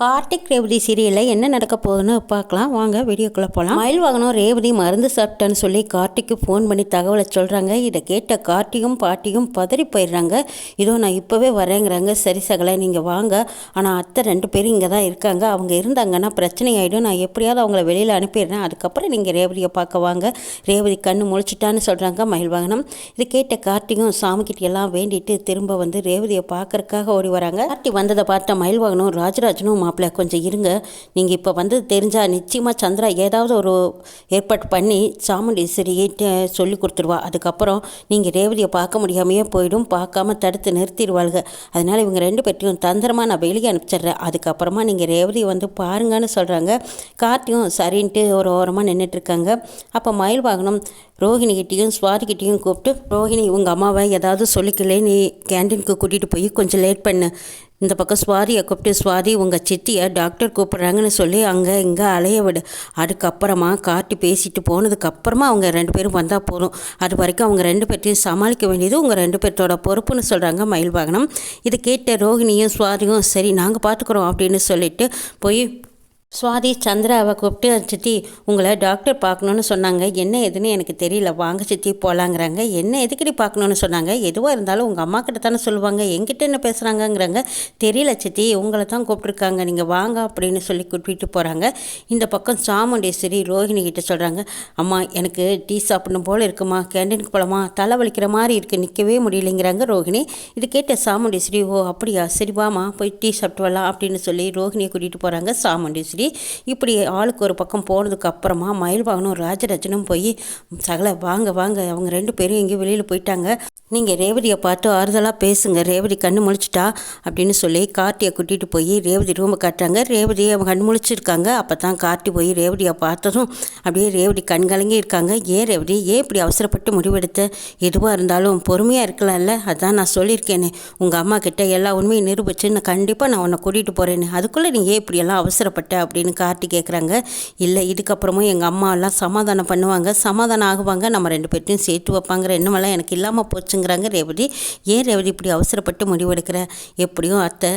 கார்த்திக் ரேவதி சீரியலில் என்ன நடக்க போகுதுன்னு பார்க்கலாம். வாங்க வீடியோக்குள்ளே போகலாம் மயில் வாகனம் ரேவதி மருந்து சாப்பிட்டேன்னு சொல்லி கார்த்திக்கு ஃபோன் பண்ணி தகவலை சொல்கிறாங்க இதை கேட்ட கார்த்திகும் பாட்டியும் பதறி போயிடுறாங்க. இதோ நான் இப்போவே வரேங்கிறாங்க. சரி சகலை நீங்கள் வாங்க. ஆனால் அத்தை ரெண்டு பேரும் இங்கே தான் இருக்காங்க. அவங்க இருந்தாங்கன்னா பிரச்சனை ஆகிடும் நான் எப்படியாவது அவங்கள வெளியில் அனுப்பிடுறேன். அதுக்கப்புறம் நீங்கள் ரேவதியை பார்க்க வாங்க. ரேவதி கண்ணு முழிச்சிட்டான்னு சொல்கிறாங்க மயில் வாகனம் இது கேட்ட கார்த்திகும் சாமிக்கிட்ட எல்லாம் வேண்டிட்டு திரும்ப வந்து ரேவதியை பார்க்கறக்காக ஓடி வராங்க. கார்த்தி வந்ததை பார்த்த மயில் வாகனம் ராஜராஜனும் மாப்பிள்ளை கொஞ்சம் இருங்க. நீங்கள் இப்போ வந்து தெரிஞ்சால் நிச்சயமாக சந்திரா ஏதாவது ஒரு ஏற்பாடு பண்ணி சாமுண்டீஸ்வரியை சொல்லி கொடுத்துருவா. அதுக்கப்புறம் நீங்கள் ரேவதியை பார்க்க முடியாமையே போயிடும். பார்க்காம தடுத்து நிறுத்திடுவாளுங்க அதனால் இவங்க ரெண்டு பேர்த்தையும் தந்திரமாக நான் வெளியே அனுப்பிச்சிட்றேன். அதுக்கப்புறமா நீங்கள் ரேவதியை வந்து பாருங்கன்னு சொல்கிறாங்க கார்த்தியும் சரின்ட்டு ஒரு ஓரமாக நின்றுட்டுருக்காங்க அப்போ மயில் வாகனம் ரோஹிணிகிட்டையும் சுவாதிகிட்டேயும் கூப்பிட்டு ரோஹிணி உங்கள் அம்மாவை ஏதாவது சொல்லிக்கலே. நீ கேன்டீனுக்கு கூட்டிகிட்டு போய் கொஞ்சம் லேட் பண்ணு. இந்த பக்கம் சுவாதியை கூப்பிட்டு சுவாதி உங்கள் சித்தியை டாக்டர் கூப்பிட்றாங்கன்னு சொல்லி அங்கே இங்கே அலைய விடு. அதுக்கப்புறமா காட்டி பேசிட்டு போனதுக்கப்புறமா அவங்க ரெண்டு பேரும் வந்தால் போதும். அது வரைக்கும் அவங்க ரெண்டு பேர்த்தையும் சமாளிக்க வேண்டியது உங்கள் ரெண்டு பேர்த்தோட பொறுப்புன்னு சொல்கிறாங்க மயில்வாகனம். இதை கேட்ட ரோகிணியும் சுவாதியும் சரி நாங்கள் பார்த்துக்குறோம் அப்படின்னு சொல்லிட்டு போய் சுவாதி சந்திராவை கூப்பிட்டு சித்தி உங்களை டாக்டர் பார்க்கணுன்னு சொன்னாங்க. என்ன எதுன்னு எனக்கு தெரியல. வாங்க சித்தி போகலாங்கிறாங்க என்ன எதுக்கடி பார்க்கணுன்னு சொன்னாங்க. எதுவாக இருந்தாலும் உங்கள் அம்மா கிட்ட தானே சொல்லுவாங்க. எங்கிட்ட என்ன பேசுகிறாங்கங்கிறாங்க தெரியல சித்தி உங்களை தான் கூப்பிட்ருக்காங்க நீங்கள் வாங்க அப்படின்னு சொல்லி கூப்பிட்டு போகிறாங்க இந்த பக்கம் சாமுண்டேஸ்வரி ரோஹிணி கிட்ட சொல்கிறாங்க அம்மா எனக்கு டீ சாப்பிடணும் போல் இருக்குமா? கேண்டீனுக்கு போகலாமா தலை வலிக்கிற மாதிரி இருக்குது நிற்கவே முடியலைங்கிறாங்க ரோஹிணி. இது கேட்ட சாமுண்டேஸ்வரி ஓ அப்படியா? சரி வாமா போய் டீ சாப்பிட்டு வரலாம் அப்படின்னு சொல்லி ரோஹிணியை கூட்டிகிட்டு போகிறாங்க சாமுண்டேஸ்வரி. இப்படி ஆளுக்கு ஒரு பக்கம் போனதுக்கு அப்புறமா மயில் வாகனம் போய் சகல வாங்க வாங்க. அவங்க ரெண்டு பேரும் எங்கேயும் வெளியில் போயிட்டாங்க. நீங்கள் ரேவதியை பார்த்து ஆறுதலாக பேசுங்க. ரேவதி கண்ணு முழிச்சிட்டா அப்படின்னு சொல்லி கார்த்தியை கூட்டிகிட்டு போய் ரேவதி ரூமை காட்டுறாங்க. ரேவதியை அவங்க கண் முழிச்சிருக்காங்க. அப்போ தான் கார்த்தி போய் ரேவதியை பார்த்ததும் அப்படியே ரேவதி கண் கலங்கி இருக்காங்க. ஏன் ரேவதி? ஏன் இப்படி அவசரப்பட்டு முடிவெடுத்த? எதுவாக இருந்தாலும் பொறுமையாக இருக்கலாம்ல. அதான் நான் சொல்லியிருக்கேனே. உங்கள் அம்மா கிட்ட எல்லா உண்மையும் நிரூபிச்சு நான் கண்டிப்பாக நான் உன்னை கூட்டிகிட்டு போகிறேன்னு அதுக்குள்ளே நீ ஏன் இப்படியெல்லாம் அவசரப்பட்ட? அப்படின்னு கார்த்தி கேட்குறாங்க இல்லை இதுக்கப்புறமும் எங்கள் அம்மா எல்லாம் சமாதானம் பண்ணுவாங்க. சமாதானம் ஆகுவாங்க. நம்ம ரெண்டு பேர்ட்டையும் சேர்த்து வைப்பாங்கிற எண்ணமெல்லாம் எனக்கு இல்லாமல் போச்சு போச்சுங்கிறாங்க ரேவதி. ஏன் ரேவதி இப்படி அவசரப்பட்டு முடிவெடுக்கிற? எப்படியும் அத்தை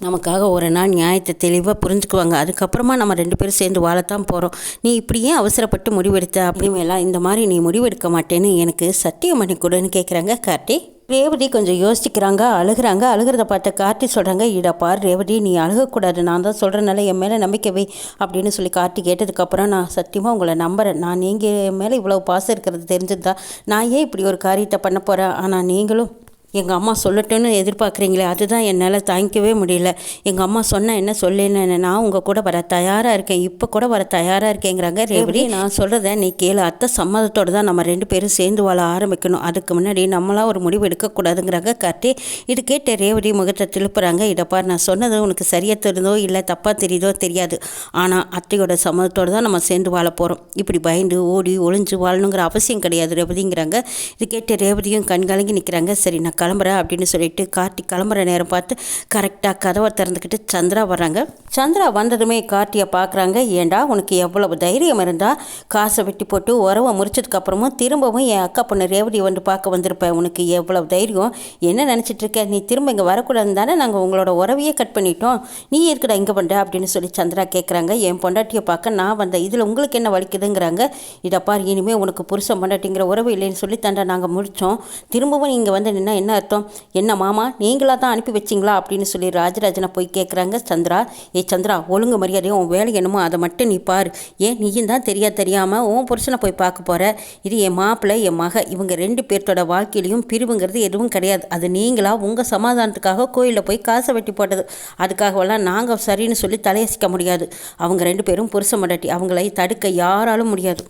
நமக்காக ஒரு நாள் நியாயத்தை தெளிவாக புரிஞ்சுக்குவாங்க. அதுக்கப்புறமா நம்ம ரெண்டு பேரும் சேர்ந்து வாழத்தான் போகிறோம் நீ இப்படியே அவசரப்பட்டு முடிவெடுத்த? அப்படிமேலாம் இந்த மாதிரி நீ முடிவெடுக்க மாட்டேன்னு எனக்கு சத்தியம் பண்ணி கொடுன்னு கேட்குறாங்க கார்த்தி. ரேவதி கொஞ்சம் யோசிக்கிறாங்க அழுகிறாங்க. அழுகிறத பார்த்து கார்த்தி சொல்கிறாங்க இடா பார் ரேவதி நீ அழுகக்கூடாது. நான் தான் சொல்கிறனால என் மேலே நம்பிக்கை வை அப்படின்னு சொல்லி கார்த்தி கேட்டதுக்கப்புறம் நான் சத்தியமாக உங்களை நம்புகிறேன் நான் நீங்கள் என் மேலே இவ்வளோ பாசம் இருக்கிறது தெரிஞ்சிருந்தா நான் ஏன் இப்படி ஒரு காரியத்தை பண்ண போகிறேன் ஆனால் நீங்களும் எங்கள் அம்மா சொல்லட்டும்னு எதிர்பார்க்குறீங்களே அதுதான் என்னால் தாங்கிக்கவே முடியல. எங்கள் அம்மா சொன்னால் என்ன சொல்லேன்னு நான் உங்கள் கூட வர தயாராக இருக்கேன். இப்போ கூட வர தயாராக இருக்கேங்கிறாங்க ரேவதி. நான் சொல்கிறத நீ கேளு. அத்தை சம்மதத்தோடு தான் நம்ம ரெண்டு பேரும் சேர்ந்து வாழ ஆரம்பிக்கணும். அதுக்கு முன்னாடி நம்மளாம் ஒரு முடிவு எடுக்கக்கூடாதுங்கிறாங்க கார்த்தி. இது கேட்ட ரேவதி முகத்தை திருப்புறாங்க. இதை நான் சொன்னது உனக்கு சரியாக தெரியுதோ இல்லை தப்பாக தெரியுதோ தெரியாது. ஆனால் அத்தையோட சம்மதத்தோடு தான் நம்ம சேர்ந்து வாழ போகிறோம் இப்படி பயந்து ஓடி ஒளிஞ்சு வாழணுங்கிற அவசியம் கிடையாது ரேவதிங்கிறாங்க. இது கேட்ட ரேவதியும் கண்கலங்கி நிற்கிறாங்க சரி நான் கிளம்புறேன் அப்படின்னு சொல்லிட்டு கார்த்தி கிளம்புற நேரம் பார்த்து கரெக்டாக கதவை திறந்துக்கிட்டு சந்திரா வர்றாங்க. சந்திரா வந்ததுமே கார்த்தியை பார்க்குறாங்க. ஏண்டா உனக்கு எவ்வளவு தைரியம் இருந்தால் காசை வெட்டி போட்டு உறவை முறிச்சதுக்கப்புறமும் திரும்பவும் என் அக்கா பொண்ணு ரேவதி வந்து பார்க்க வந்திருப்பேன் உனக்கு எவ்வளவு தைரியம்? என்ன நினச்சிட்டு இருக்க? நீ திரும்ப இங்கே வரக்கூடாதுன்னு தானே நாங்கள் உங்களோட உறவையே கட் பண்ணிட்டோம். நீ இருக்கடா இங்கே பண்ணுற அப்படின்னு சொல்லி சந்திரா கேட்குறாங்க என் பொண்டாட்டியை பார்க்க நான் வந்தேன். இதில் உங்களுக்கு என்ன வலிக்குதுங்கிறாங்க. இதை பார் இனிமேல் உனக்கு புருஷன் பொண்டாட்டிங்கிற உறவு இல்லைன்னு சொல்லி தண்டை நாங்கள் முடித்தோம் திரும்பவும் இங்கே வந்து நின்னா என்ன என்ன அர்த்தம்? என்ன மாமா நீங்களாக தான் அனுப்பி வச்சிங்களா? அப்படின்னு சொல்லி ராஜராஜனை போய் கேட்குறாங்க சந்திரா. ஏ சந்திரா ஒழுங்கு மரியாதையும் உன் வேலை என்னமோ அதை மட்டும் நீ பார். ஏன் நீயும் தான் தெரியா தெரியாமல் உன் புருஷனை போய் பார்க்க போகிற இது என் மாப்பிள்ளை என் மக. இவங்க ரெண்டு பேர்த்தோட வாழ்க்கையிலையும் பிரிவுங்கிறது எதுவும் கிடையாது. அது நீங்களா உங்கள் சமாதானத்துக்காக கோயிலில் போய் காசை வெட்டி போட்டது. அதுக்காகவெல்லாம் நாங்கள் சரின்னு சொல்லி தலையசிக்க முடியாது. அவங்க ரெண்டு பேரும் புருஷ மடாட்டி. அவங்களை தடுக்க யாராலும் முடியாது.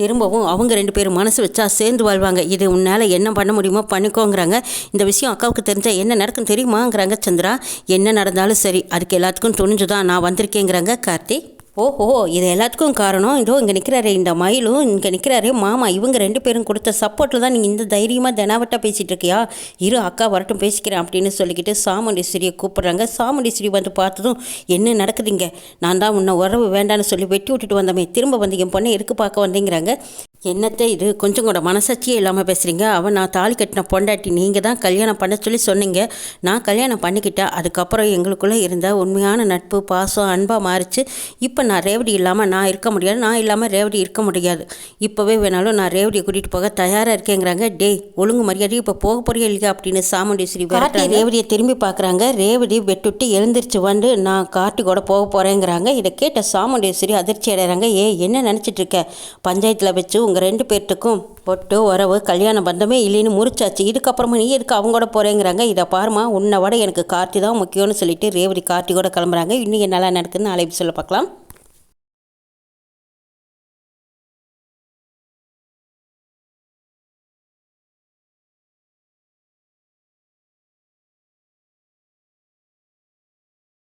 திரும்பவும் அவங்க ரெண்டு பேரும் மனசு வச்சா சேர்ந்து வாழ்வாங்க. இது உன்னால் என்ன பண்ண முடியுமோ பண்ணிக்கோங்கிறாங்க. இந்த விஷயம் அக்காவுக்கு தெரிஞ்சால் என்ன நடக்கும் தெரியுமாங்கிறாங்க சந்திரா. என்ன நடந்தாலும் சரி அதுக்கு எல்லாத்துக்கும் துணிஞ்சு தான் நான் வந்திருக்கேங்கிறாங்க கார்த்தி ஓஹோ இது எல்லாத்துக்கும் காரணம். இதோ இங்கே நிற்கிறாரு இந்த மயிலும் இங்கே நிற்கிறாரு மாமா. இவங்க ரெண்டு பேரும் கொடுத்த சப்போர்ட்டில் தான் நீங்கள் இந்த தைரியமாக தினாவட்டாக பேசிகிட்டு இருக்கியா இரு அக்கா வரட்டும் பேசிக்கிறேன் அப்படின்னு சொல்லிக்கிட்டு சாமுண்டீஸ்வரியை கூப்பிட்றாங்க. சாமுண்டீஸ்வரி வந்து பார்த்ததும் என்ன நடக்குதுங்க? நான் தான் உன்னை உறவு வேண்டான்னு சொல்லி வெட்டி விட்டுட்டு வந்தோமே. திரும்ப வந்து என் பொண்ணை எதுக்கு பார்க்க வந்தேங்கிறாங்க. என்னத்தை இது? கொஞ்சம் கூட மனசாட்சியே இல்லாமல் பேசுகிறீங்க அவன் நான் தாலி கட்டின பொண்டாட்டி நீங்கள் தான் கல்யாணம் பண்ண சொல்லி சொன்னீங்க. நான் கல்யாணம் பண்ணிக்கிட்டேன் அதுக்கப்புறம் எங்களுக்குள்ளே இருந்த உண்மையான நட்பு பாசம் அன்பாக மாறிச்சு. இப்போ நான் ரேவதி இல்லாமல் நான் இருக்க முடியாது. நான் இல்லாமல் ரேவதி இருக்க முடியாது. இப்போவே வேணாலும் நான் ரேவதியை கூட்டிகிட்டு போக தயாராக இருக்கேங்கிறாங்க. டேய் ஒழுங்கு மரியாதை இப்போ போக போறியா இல்லையா அப்படின்னு சாமுண்டீஸ்வரி கார்த்தி ரேவதியை திரும்பி பார்க்குறாங்க ரேவதி வெட்டுட்டு எழுந்திரிச்சு வந்து நான் கார்த்தி கூட போக போகிறேங்கிறாங்க இதை கேட்ட சாமுண்டீஸ்வரி அதிர்ச்சி அடைகிறாங்க ஏ என்ன நினச்சிட்டு இருக்க? பஞ்சாயத்தில் வச்சு உங்கள் ரெண்டு பேர்த்துக்கும் பொட்டு உறவு கல்யாண பந்தமே இல்லைன்னு முறிச்சாச்சு. இதுக்கப்புறமா நீ எதுக்கு அவங்க கூட போகிறேங்கிறாங்க இதை பாருமா உன்னை விட எனக்கு கார்த்தி தான் முக்கியம்னு சொல்லிட்டு ரேவதி கார்த்தி கூட கிளம்புறாங்க. இன்னும் நல்லா நடக்குதுன்னு நாளை சொல்ல பார்க்கலாம்.